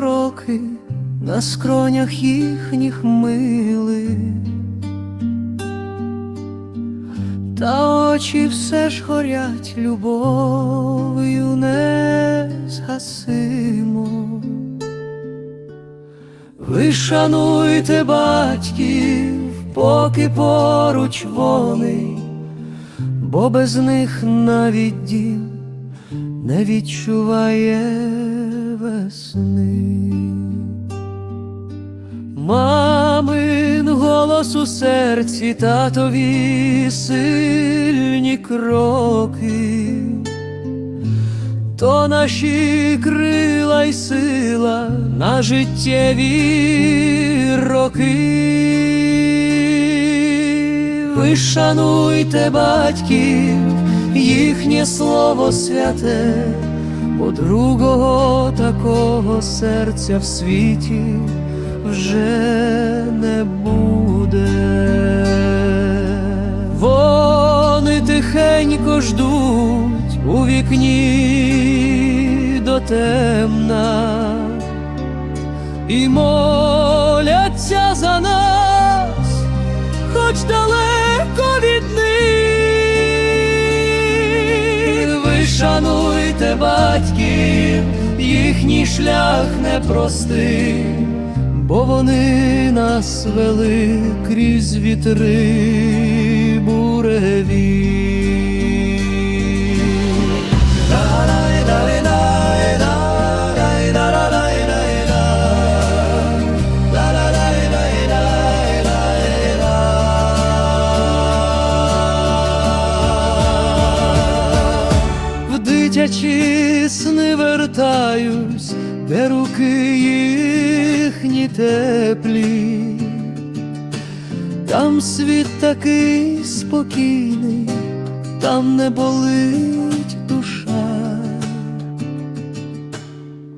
кроки на скронях їхніх мили, та очі все ж горять любов'ю незгасимо. Ви шануйте батьків, поки поруч вони, бо без них навіть дім не відчуває весни. Мамин голос у серці, татові сильні кроки, то наші крила й сила на життєві роки. Ви шануйте батьків, їхнє слово святе, бо другого такого серця в світі вже не буде. Вони тихенько ждуть у вікні до темна і моляться за нас, хоч далеко батьків, їхній шлях непростий, бо вони нас вели крізь вітри буреві. В дитячі сни вертаюсь, де руки їхні теплі, там світ такий спокійний, там не болить душа.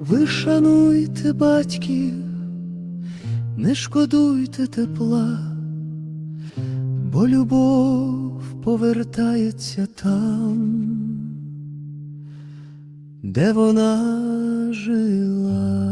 Ви шануйте батьків, не шкодуйте тепла, бо любов повертається там де вона жила.